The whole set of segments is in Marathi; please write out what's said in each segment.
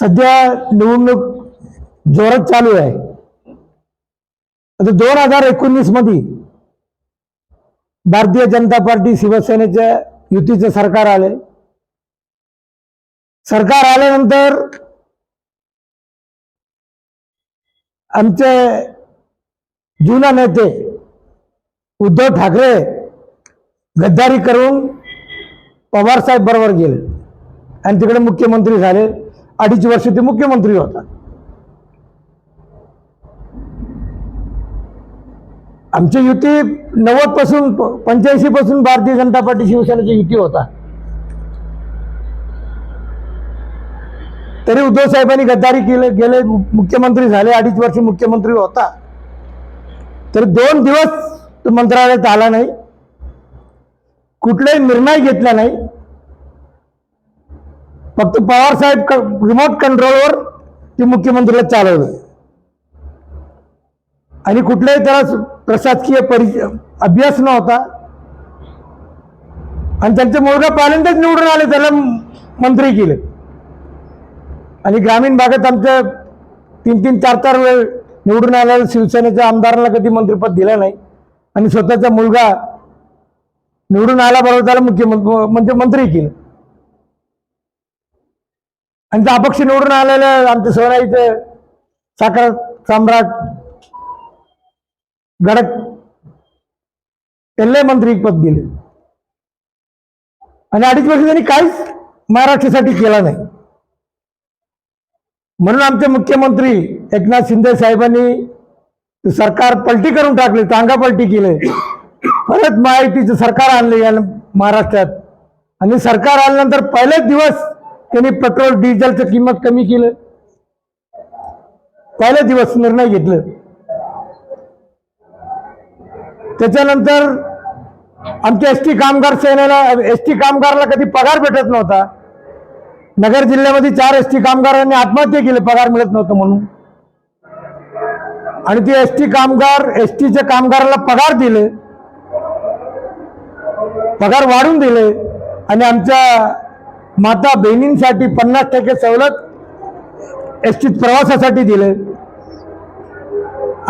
सध्या निवडणूक जोरात चालू आहे. आता दोन हजार एकोणीसमध्ये भारतीय जनता पार्टी शिवसेनेच्या युतीचं सरकार आले सरकार आल्यानंतर आमचे जुना नेते उद्धव ठाकरे गद्दारी करून पवार साहेब बरोबर गेले आणि तिकडे मुख्यमंत्री झाले. अडीच वर्ष ते मुख्यमंत्री होता. आमची युती नव्वदपासून पंच्याऐंशी पासून भारतीय जनता पार्टी शिवसेनेची युती होता. तरी उद्धव साहेबांनी गद्दारी केले गेले मुख्यमंत्री झाले अडीच वर्ष मुख्यमंत्री होता. तर दोन दिवस मंत्रालयात आला नाही. कुठलाही निर्णय घेतला नाही. फक्त पवार साहेब रिमोट कंट्रोलवर ते मुख्यमंत्रीला चालवलं. आणि कुठल्याही त्याला प्रशासकीय परिचय अभ्यास नव्हता. आणि त्यांचे मुलगा पहिल्यांदाच निवडून आले त्याला मंत्री केले. आणि ग्रामीण भागात आमच्या तीन तीन चार चार वेळ निवडून आलेल्या शिवसेनेच्या आमदारांना कधी मंत्रिपद दिलं नाही. आणि स्वतःचा मुलगा निवडून आला बरोबर त्याला मुख्यमंत्री म्हणजे मंत्री केलं. आणि त्या अपक्ष निवडून आलेलं आमच्या सोनाईचे साखर सम्राट गडक. त्यांना मंत्रीपद दिले. आणि अडीच वर्ष त्यांनी काहीच महाराष्ट्रासाठी केला नाही. म्हणून आमचे मुख्यमंत्री एकनाथ शिंदे साहेबांनी सरकार पलटी करून टाकले तांगा पलटी केले. परत महायुतीचं सरकार आणले या महाराष्ट्रात. आणि सरकार आल्यानंतर पहिलेच दिवस त्यांनी पेट्रोल डिझेलचं किंमत कमी केलं. पहिले दिवस निर्णय घेतलं. त्याच्यानंतर आमच्या एस टी कामगार सेनेला एस टी कामगारला कधी पगार भेटत नव्हता. नगर जिल्ह्यामध्ये चार एस टी कामगारांनी आत्महत्या केली पगार मिळत नव्हतं म्हणून. आणि ते एस टी कामगार एस टीच्या कामगाराला पगार दिले. पगार वाढून दिले. आणि आमच्या माता बहिणींसाठी पन्नास टक्के सवलत एस टी प्रवासासाठी दिले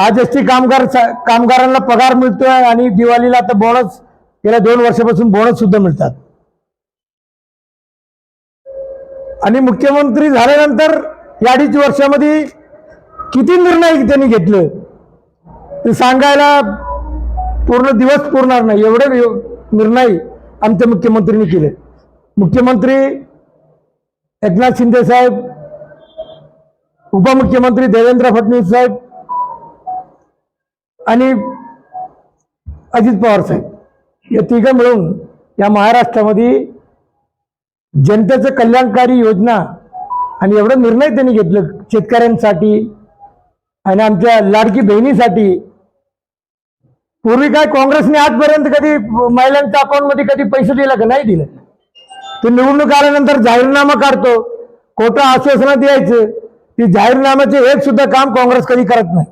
आज एस टी कामगार कामगारांना पगार मिळतोय आणि दिवाळीला आता बोनस गेल्या दोन वर्षापासून बोनस सुद्धा मिळतात. आणि मुख्यमंत्री झाल्यानंतर या अडीच वर्षामध्ये किती निर्णय त्यांनी घेतले? ते सांगायला पूर्ण दिवस पुरणार नाही. एवढे निर्णय आमच्या मुख्यमंत्र्यांनी केले. मुख्यमंत्री एकनाथ शिंदे साहेब उपमुख्यमंत्री देवेंद्र फडणवीस साहेब आणि अजित पवार साहेब. या तिघं मिळून या महाराष्ट्रामध्ये जनतेचं कल्याणकारी योजना आणि एवढं निर्णय त्यांनी घेतलं शेतकऱ्यांसाठी आणि आमच्या लाडकी बहिणीसाठी. पूर्वी काय काँग्रेसने आजपर्यंत कधी महिलांच्या अकाउंटमध्ये कधी पैसे दिला का? नाही दिलं. ती निवडणूक आल्यानंतर जाहीरनामा काढतो. खोटं आश्वासनं द्यायचं. ती जाहीरनाम्याचे एक सुद्धा काम काँग्रेस कधी करत नाही.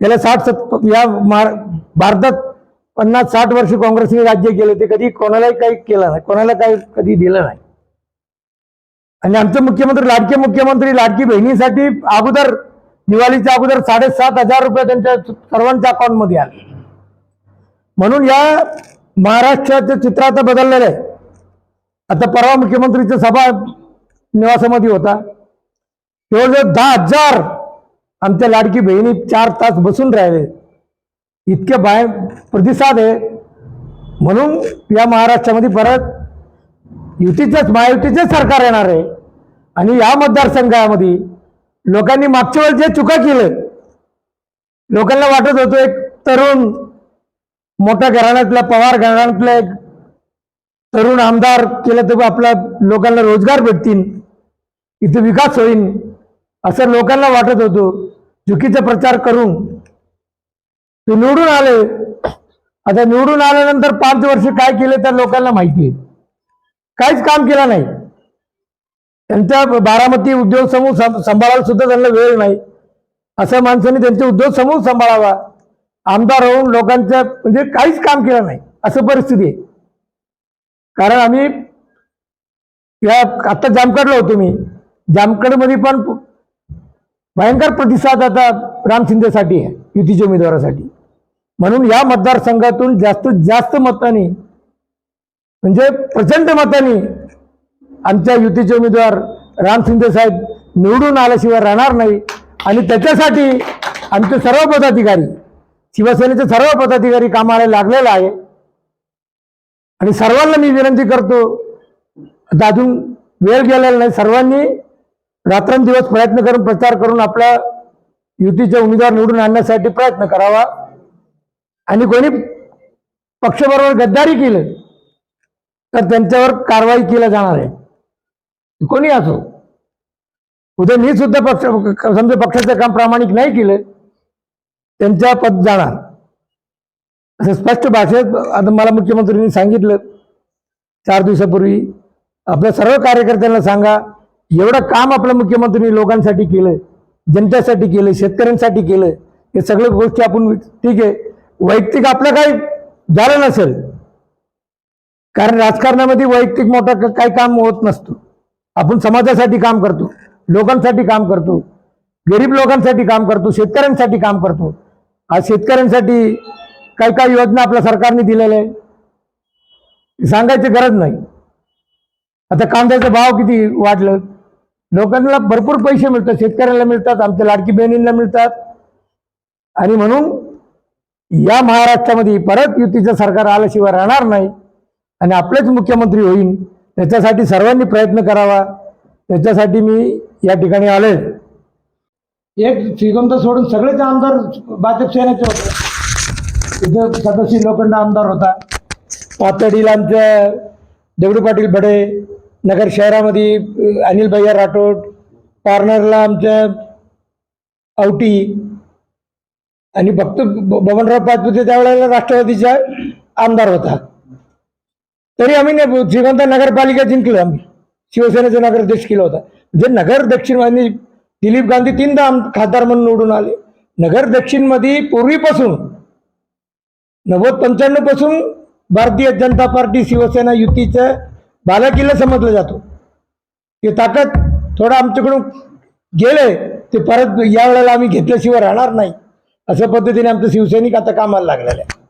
गेल्या साठ सत् या भारतात पन्नास साठ वर्ष काँग्रेसने राज्य केले ते कधी कोणालाही काही केलं नाही. कोणाला काही कधी दिलं नाही. आणि आमचे मुख्यमंत्री लाडके मुख्यमंत्री लाडकी बहिणीसाठी अगोदर दिवाळीच्या अगोदर साडेसात हजार रुपये त्यांच्या सर्वांच्या अकाउंटमध्ये आले. म्हणून या महाराष्ट्राचं चित्र आता बदललेलं आहे. आता परवा मुख्यमंत्रीचा सभा निवासामध्ये होता. जवळजवळ दहा हजार आमच्या लाडकी बहिणी चार तास बसून राहिले. इतके बाय प्रतिसाद आहे. म्हणून या महाराष्ट्रामध्ये परत युतीचंच महायुतीचंच सरकार येणार आहे. आणि या मतदारसंघामध्ये लोकांनी मागच्या वेळेस जे चुका केलं लोकांना वाटत होतं एक तरुण मोठ्या घराण्यातला पवार घराण्यातला एक तरुण आमदार केलं तर आपल्या लोकांना रोजगार भेटतील इथे विकास होईल असं लोकांना वाटत होतो. चुकीचा प्रचार करून ते निवडून आले. आता निवडून आल्यानंतर पाच वर्ष काय केले तर लोकांना माहिती आहे. काहीच काम केलं नाही. त्यांचा बारामती उद्योग समूह सं- सांभाळायला सुद्धा त्यांना वेळ नाही. अशा माणसाने त्यांचे उद्योग समूह सांभाळावा. आमदार होऊन लोकांच्या म्हणजे काहीच काम केलं नाही. असं परिस्थिती आहे. कारण आम्ही या आता जामकाडला होतो मी. जामखेडमध्ये पण भयंकर प्रतिसाद आता राम शिंदेसाठी आहे युतीच्या उमेदवारासाठी. म्हणून या मतदारसंघातून जास्तीत जास्त मतांनी म्हणजे प्रचंड मतांनी आमच्या युतीचे उमेदवार राम शिंदे साहेब निवडून आल्याशिवाय राहणार नाही. आणि त्याच्यासाठी आमचे सर्व पदाधिकारी शिवसेनेचे सर्व पदाधिकारी कामाला लागलेला आहे. आणि सर्वांना मी विनंती करतो आता अजून वेळ गेलेला नाही सर्वांनी रात्रंदिवस प्रयत्न करून प्रचार करून आपल्या युतीचे उमेदवार निवडून आणण्यासाठी प्रयत्न करावा. आणि कोणी पक्षबरोबर गद्दारी केलं तर त्यांच्यावर कारवाई केली जाणार आहे. कोणी असो. उद्या मी सुद्धा पक्ष समजा पक्षाचं काम प्रामाणिक नाही केलं त्यांच्या पद जाणार. असं स्पष्ट भाषेत आता मला मुख्यमंत्र्यांनी सांगितलं चार दिवसापूर्वी आपल्या सर्व कार्यकर्त्यांना सांगा एवढं काम आपल्या मुख्यमंत्र्यांनी लोकांसाठी केलं जनतेसाठी केलं शेतकऱ्यांसाठी केलं हे सगळ्या गोष्टी आपण ठीक आहे वैयक्तिक आपलं काही झालं नसेल. कारण राजकारणामध्ये वैयक्तिक मोठा काही काम होत नसतो. आपण समाजासाठी काम करतो लोकांसाठी काम करतो गरीब लोकांसाठी काम करतो शेतकऱ्यांसाठी काम करतो. आज शेतकऱ्यांसाठी काही काही योजना आपल्या सरकारने दिलेल्या आहे सांगायची गरज नाही. आता कांद्याचा भाव किती वाढलं? लोकांना भरपूर पैसे मिळतात शेतकऱ्यांना मिळतात आमच्या लाडकी बहिणींना मिळतात. आणि म्हणून या महाराष्ट्रामध्ये परत युतीचं सरकार आल्याशिवाय राहणार नाही. आणि आपलेच मुख्यमंत्री होईल त्याच्यासाठी सर्वांनी प्रयत्न करावा. त्याच्यासाठी मी या ठिकाणी आलोय. एक श्रीगंध सोडून सगळेच आमदार भाजप सेनेचे होते. तिथं सदस्य लोखंड आमदार होता. पातळीला आमच्या देवडू पाटील बडे नगर शहरामध्ये अनिल भैया राठोड पार्नरला आमच्या औटी आणि भक्त भवनराव बबनराव पाचपुते त्यावेळेला राष्ट्रवादीचा आमदार होता. तरी आम्ही श्रीमंत नगरपालिका जिंकलो आम्ही. शिवसेनेचा नगराध्यक्ष केला होता. म्हणजे नगर दक्षिणमध्ये दिलीप गांधी तीनदा आम खासदार म्हणून निवडून आले. नगर दक्षिणमध्ये पूर्वीपासून नव्वद पंच्याण्णवपासून भारतीय जनता पार्टी शिवसेना युतीचं बालाकिल्ला समजलं जातो. ते ताकद थोडं आमच्याकडून गेले ते परत या वेळेला आम्ही घेतल्याशिवाय राहणार नाही. अशा पद्धतीने आमचं शिवसैनिक आता कामाला लागलेलं आहे